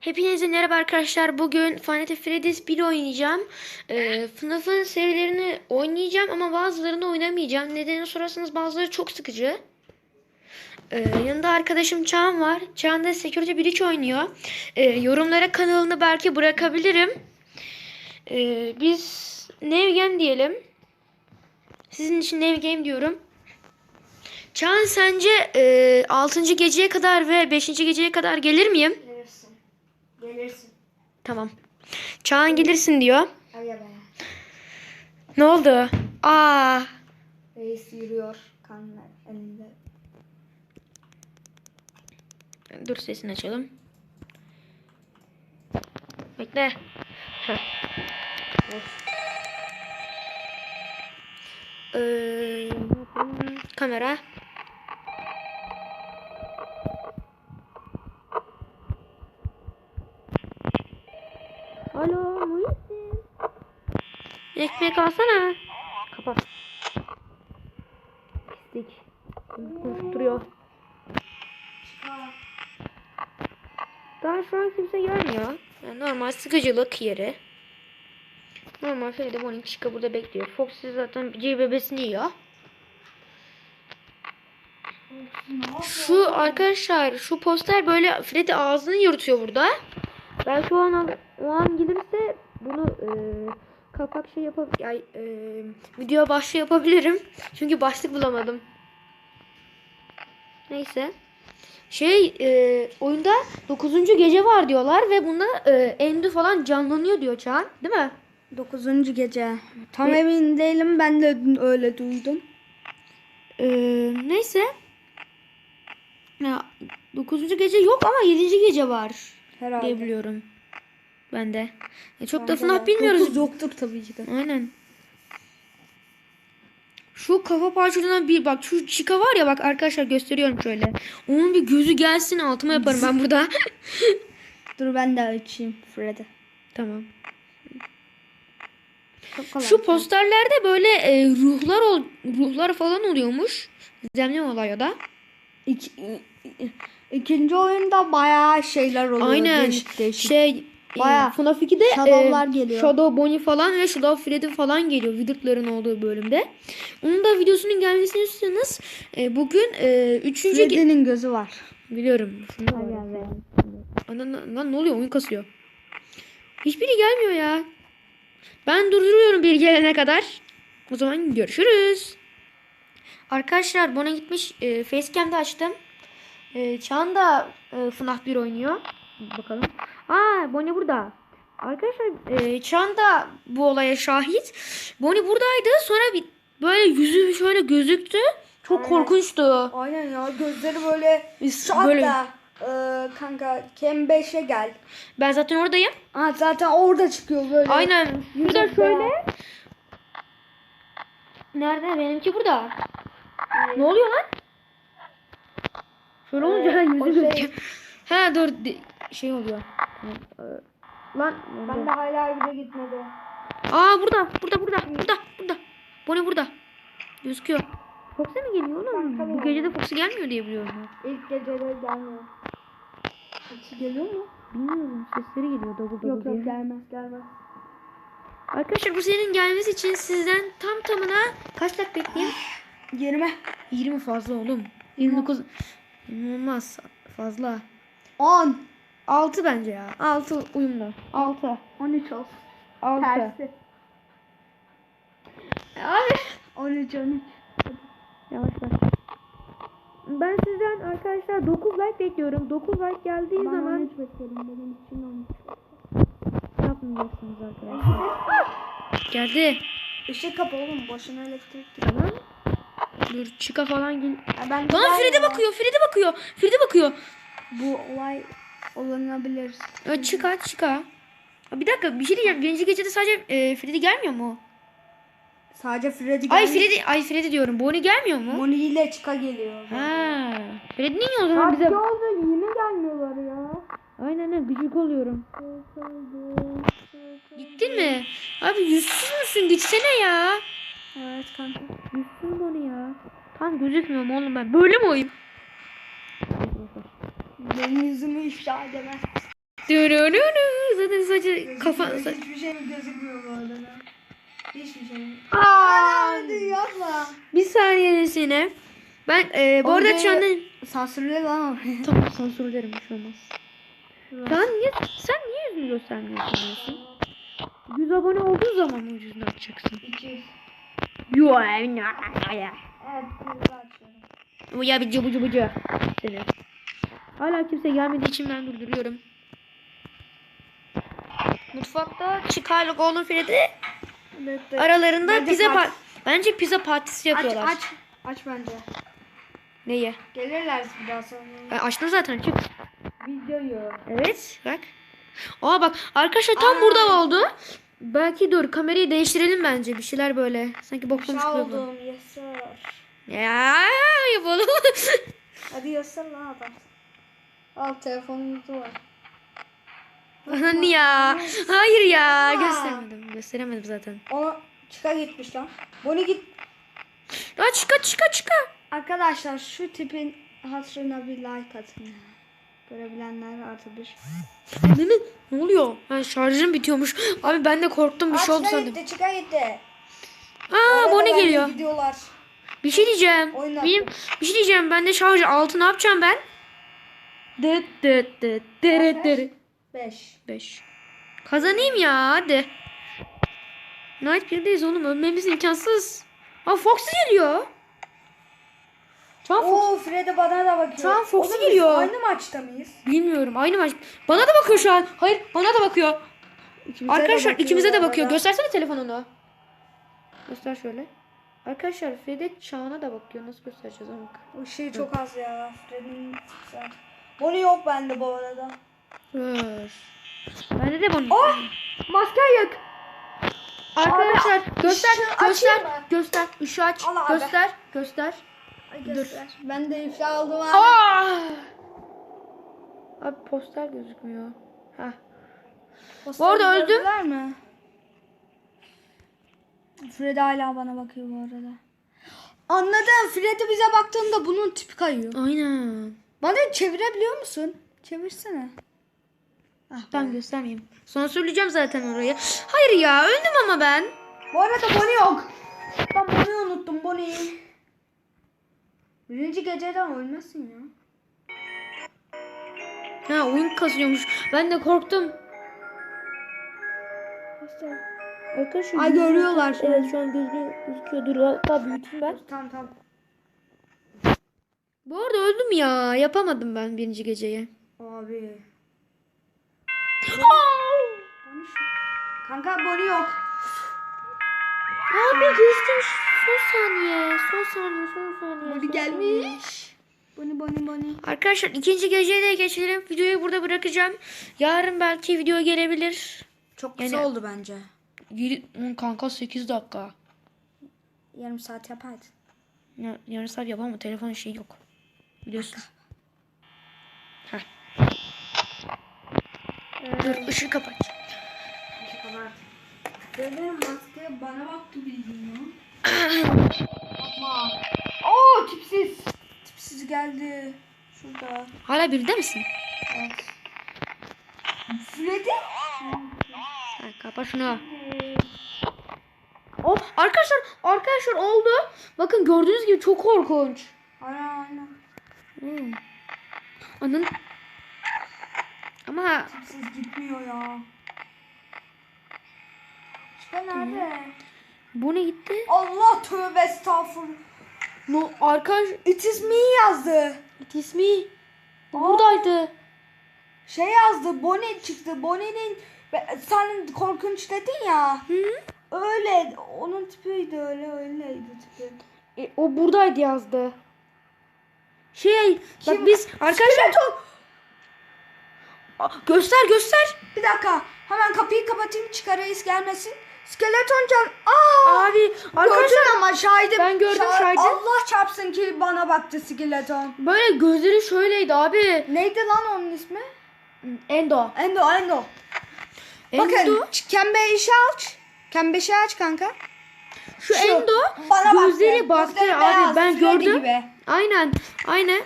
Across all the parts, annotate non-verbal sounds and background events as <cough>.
Hepinize merhaba arkadaşlar. Bugün Final Freddy's 1 oynayacağım. Ee, FNAF'ın serilerini oynayacağım ama bazılarını oynamayacağım. Nedenini sorarsanız bazıları çok sıkıcı. Ee, yanında arkadaşım Çağan var. Çağan da Security Breach oynuyor. Ee, yorumlara kanalını belki bırakabilirim. Ee, biz Nevgen diyelim. Sizin için Nevgame diyorum. Çağan sence e, 6. geceye kadar ve 5. geceye kadar gelir miyim? Gelirsin. Tamam. Çağan gelirsin diyor. Be. Ne oldu? Aa, Reis yürüyor. Kanlar elinde. dur sesini açalım. Bekle. Ee, kamera. Alo, Muhittin. Ekmek alsana. Kapat. Pislik. Konuşturuyor. Daha şu an kimse gelmiyor. Yani normal sıkıcılık yeri. Normal Freddy Morning Chica burada bekliyor. Foxy zaten C bebesini yiyor. Şu arkadaşlar şu poster böyle Freddy ağzını yırtıyor burada. Ben şu an o an gelirse bunu e, kapak şey yapab ay, e, video başlığı yapabilirim. Çünkü başlık bulamadım. Neyse. Şey e, oyunda 9. gece var diyorlar ve bunda e, Endü falan canlanıyor diyor Çağan. Değil mi? Dokuzuncu gece. Tam emin değilim. Ben de öyle duydum. E, neyse. Ya 9. gece yok ama 7. gece var Herhalde. diye biliyorum. Ben de. E, çok da Bence FNAF bilmiyoruz. Yoktur tabii ki de. Aynen. Şu kafa parçalarından bir bak şu Chica var ya bak arkadaşlar gösteriyorum şöyle. Onun bir gözü gelsin altıma yaparım ben burada. <laughs> Dur ben de açayım Freddy. tamam. Şu posterlerde böyle e, ruhlar ol, ruhlar falan oluyormuş. Zemlem oluyor da. İki, ikinci oyunda bayağı şeyler oluyor. Aynen. Değişik. Şey Bayağı e, FNAF 2'de Shadow'lar geliyor. Shadow Bonnie falan ve Shadow Freddy falan geliyor. Wizard'ların olduğu bölümde. Onun da videosunun gelmesini istiyorsanız e, bugün e, üçüncü... Freddy'nin gözü var. Biliyorum. Aynen. Lan, ne oluyor? Oyun kasıyor. Hiçbiri gelmiyor ya. Ben durduruyorum bir gelene kadar. O zaman görüşürüz. Arkadaşlar bana gitmiş e, Facecam'da açtım. E, Çağan da e, FNAF 1 oynuyor. Bakalım. Aa Bonnie burada. Arkadaşlar e, Çağan da bu olaya şahit. Bonnie buradaydı. Sonra bir böyle yüzü şöyle gözüktü. Çok Aynen. korkunçtu. Aynen ya gözleri böyle şu böyle hatta e, kanka Kem 5'e gel. ben zaten oradayım. Ha zaten orada çıkıyor böyle. Aynen. Burada şöyle. Nerede? Benimki burada. Ne oluyor lan? Şöyle olunca <laughs> yüzü o şey- gözüküyor. Ha dur şey oluyor. Ee, Lan Ben de hala evine gitmedi. Aa burada burada burada burada burada. Bonnie burada. Gözüküyor. Fox'a mı geliyor oğlum? Ben Bu gece de Fox'a gelmiyor diye biliyorum. İlk geceleri gelmiyor. Sesi geliyor mu? Bilmiyorum sesleri geliyor double double Yok diye. yok gelmez gelmez. Arkadaşlar bu serinin gelmesi için sizden tam tamına kaç dakika bekleyeyim? 20. 20 fazla oğlum. 29 olmaz fazla. 10. 6 bence ya. 6 uyumlu. 6. 13 olsun. 6. Tersi. Abi 13 13. yavaş yavaş. Ben sizden arkadaşlar 9 like bekliyorum. 9 like geldiği Ben zaman 13 bekliyorum benim için 13. yapmayacaksınız arkadaşlar. Geldi. Işık kapı oğlum boşuna elektrik Tamam. Dur çıka falan gel. Ben Lan ya. bakıyor. Fride bakıyor. Fride bakıyor. Bu olay olanabilir. Ya çıka çıka. Bir dakika bir şey diyeceğim. Birinci gecede sadece e, Fride gelmiyor mu? Sadece Freddy Ay gelmiyor. Fride, ay Fride diyorum. Bonnie gelmiyor mu? Moni ile çıka geliyor. Ha. Freddy niye o zaman Abi bize? oldu yine gelmiyorlar ya. Aynen öyle gıcık oluyorum. Gittin mi? Abi yüzsüz müsün? Gitsene ya. Evet kanka. Yüzsüz Bonnie ya. Tam gözükmüyorum oğlum ben. Böyle mi oyum? Benim yüzümü ifşa edemez. Dürürürü. Zaten sadece kafa... Hiçbir şey gözükmüyor bu arada. Hiçbir şey. Aa, Hadi yapma. bir saniyesine. Ben e, bu arada şu anda... Sansürle lan. Tamam sansürlerim şey olmaz. Sen niye, sen niye yüzünü göstermiyorsun diyorsun? 100 abone olduğu zaman mı yüzünü açacaksın? 200. Yo, ya. Evet, kızı açıyorum. Bu ya bir cıbı cıbıcı. Seni. Hala kimse gelmediği için ben durduruyorum. Mutfakta Chicago Golden Freddy Evet, evet. aralarında Bence pizza part- par Bence pizza partisi Aç yapıyorlar. aç. Aç bence. Neyi? Gelirler bir daha sonra. Ben açtım zaten çık. Videoyu. Evet bak. Aa bak arkadaşlar tam Aa. burada oldu. Belki dur kamerayı değiştirelim bence bir şeyler böyle. Sanki bokmuş gibi. oldum. Yes sir. Ya yapalım. Hadi yes sir lan adam. Al telefonunuzu var. Anan ya. Hayır ya. Aa. Göstermedim. Gösteremedim zaten. O çıka gitmiş lan. Bunu git. Aa çıka çıka çıka. Arkadaşlar şu tipin hatırına bir like atın. Görebilenler artı bir. Ne, ne, ne oluyor? Ha, şarjım bitiyormuş. Abi ben de korktum bir şey oldu sandım. gitti çıka gitti. Aa bu ne Arada geliyor? Gidiyorlar. Bir şey diyeceğim. Oyun Benim bir şey diyeceğim. Ben de şarjı altı ne yapacağım ben? Dıt dıt dıt dırıt dırıt. 5. 5. Kazanayım ya hadi. Night 1'deyiz oğlum ölmemiz imkansız. Aa Foxy geliyor. Şu an Fox- Oo Freddy bana da bakıyor. Şu an Foxy Oğlum geliyor. Aynı maçta mıyız? Bilmiyorum aynı maç. Bana da bakıyor şu an. Hayır bana da bakıyor. İkimize de Arkadaşlar bakıyor ikimize de bakıyor. arada. Göstersene telefonunu. Göster şöyle. Arkadaşlar Freddy Çağan'a da bakıyor. Nasıl göstereceğiz ama. O şey çok az ya. Güzel. Bunu yok bende bu arada. Dur. Bende de bunu. Oh! Maske yok. Arkadaşlar göster ışığı göster göster. Işığı aç. Al abi. Göster. Dur. Ben de iflah aldım abi. Aa! Abi poster gözükmüyor. Heh. Poster Bu arada öldüm. mi? Freddy hala bana bakıyor bu arada. Anladım. Freddy bize baktığında bunun tipi kayıyor. Aynen. Bana çevirebiliyor musun? Çevirsene. Ah, Ben göstermeyeyim. Sonra söyleyeceğim zaten orayı. Hayır ya öldüm ama ben. Bu arada Bonnie yok. Ben Bonnie'yi unuttum Bonnie'yi. Birinci geceden ölmezsin ya. Ha oyun kasıyormuş. Ben de korktum. Arkadaşlar Ay, görüyorlar an. Evet şu an gözüküyor. gözüküyor. Dur hatta büyüteyim ben. Tamam tamam. Bu arada öldüm ya. Yapamadım ben birinci geceyi. Abi. Kanka Bonnie yok. Abi geçtim. Son saniye. Son saniye. Son saniye. Bonnie son gelmiş. Bonnie Bonnie Bonnie. Arkadaşlar ikinci geceye de geçelim. Videoyu burada bırakacağım. Yarın belki video gelebilir. Çok kısa Yani- oldu bence. Yedi, kanka 8 dakika. Yarım saat yapaydın. Ya, yarın saat yapamam telefon şey yok. Biliyorsun. Heh. Dur ışığı kapat. Benim maske bana baktı bildiğin Yapma. Oo tipsiz. Tipsiz geldi. Şurada. Hala birde misin? Evet. Freddy? Ha, kapa şunu. Oh, arkadaşlar arkadaşlar oldu. Bakın gördüğünüz gibi çok korkunç. Aynen aynen. Hmm. Anın. Ama Tipsiz gitmiyor ya. İşte nerede? Bu ne gitti? Allah tövbe estağfurullah. No arkadaş It is me yazdı. ismi buradaydı. Şey yazdı. Bonnie çıktı. Bonnie'nin sen korkunç dedin ya. Hı? Öyle. Onun tipiydi öyle öyleydi tipi. E, o buradaydı yazdı. Şey bak Kim? biz arkadaşlar. Aa, göster göster. Bir dakika. Hemen kapıyı kapatayım çıkar reis gelmesin. Skeleton can. Aa! Abi arkadaşlar ama şahidim. Ben gördüm, şahidim. Allah çarpsın ki bana baktı skeleton. böyle gözleri şöyleydi abi. Neydi lan onun ismi? Endo. Endo Endo. Bakın ç- kembe işi aç. Kembe işi aç kanka. Şu, Şu, Endo bana baktı. gözleri baktı Gözleri abi beyaz, ben Freddy gördüm. Gibi. Aynen. Aynen.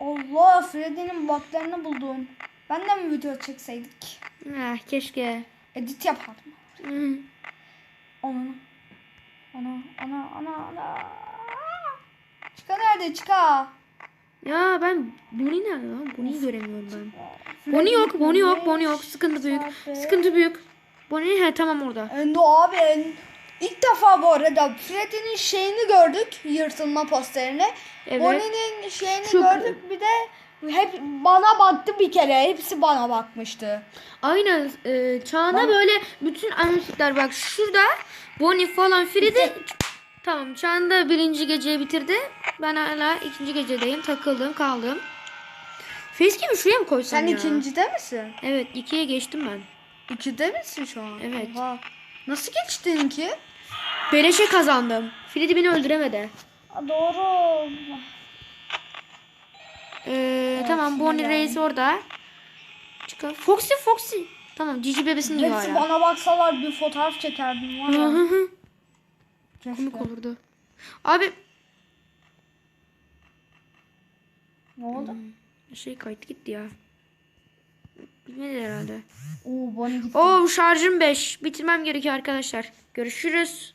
Allah Freddy'nin baklarını buldum. Ben de mi video çekseydik? Ah, keşke. Edit yapardım. Hı. Ana. Ana ana ana. Çıka nerede çıka? Ya ben Bonnie nerede lan? Bonnie'yi göremiyorum ben. Bonnie yok, Bonnie yok, Bonnie yok. Sıkıntı büyük. Sıkıntı büyük. Bonnie he tamam orada. Endo abi en- ilk defa bu arada Freddy'nin şeyini gördük. Yırtılma posterini. Evet. Bonnie'nin şeyini Çok- gördük bir de hep bana baktı bir kere. Hepsi bana bakmıştı. Aynen. E, Çağan'a böyle bütün anonslar bak şurada Bonnie falan Freddy Tamam Çağan da birinci geceyi bitirdi. Ben hala ikinci gecedeyim. Takıldım kaldım. Facecam'i şuraya mı koysam Sen ya? ikincide misin? Evet ikiye geçtim ben. İkide misin şu an? Evet. Oha. Nasıl geçtin ki? Beleşe kazandım. Freddy beni öldüremedi. Doğru. Ee, tamam Bonnie. Reis orada. Çıkar. Foxy Foxy. Tamam Cici bebesini yiyor Hepsi hala. bana baksalar bir fotoğraf çekerdim var ya. Keşke. Komik olurdu. Abi Ne oldu? şey kayıt gitti ya. Bilmedi herhalde. Oo Bonnie gitti. Oo şarjım 5. Bitirmem gerekiyor arkadaşlar. Görüşürüz.